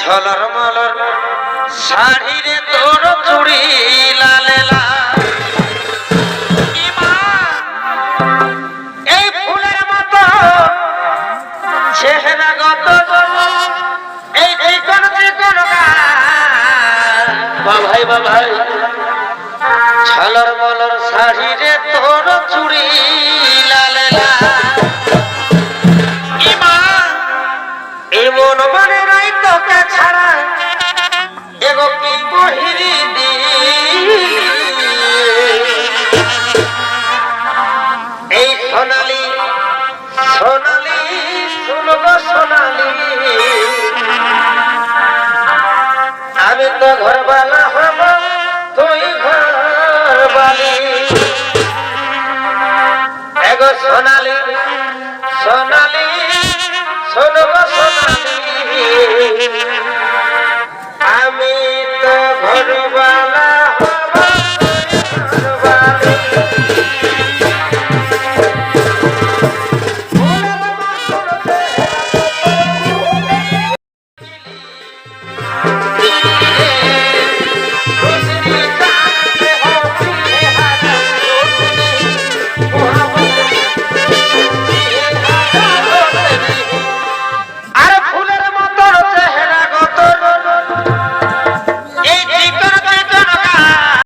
ঝলর মলর শাড়ি রে তোর চুড়ি চেহারা গত এই চিকন চিকন গাল। বা ভাই বা ভাই মলর শাড়ি রে তোর চুড়ি লালে এমন মানে নাই তোকে ছাড়া এগো কি বহিরি দিলি। এই সোনালি সোনালি তো ঘরবালা হব তুই ঘরবালি। এগো সোনালি সোনালি।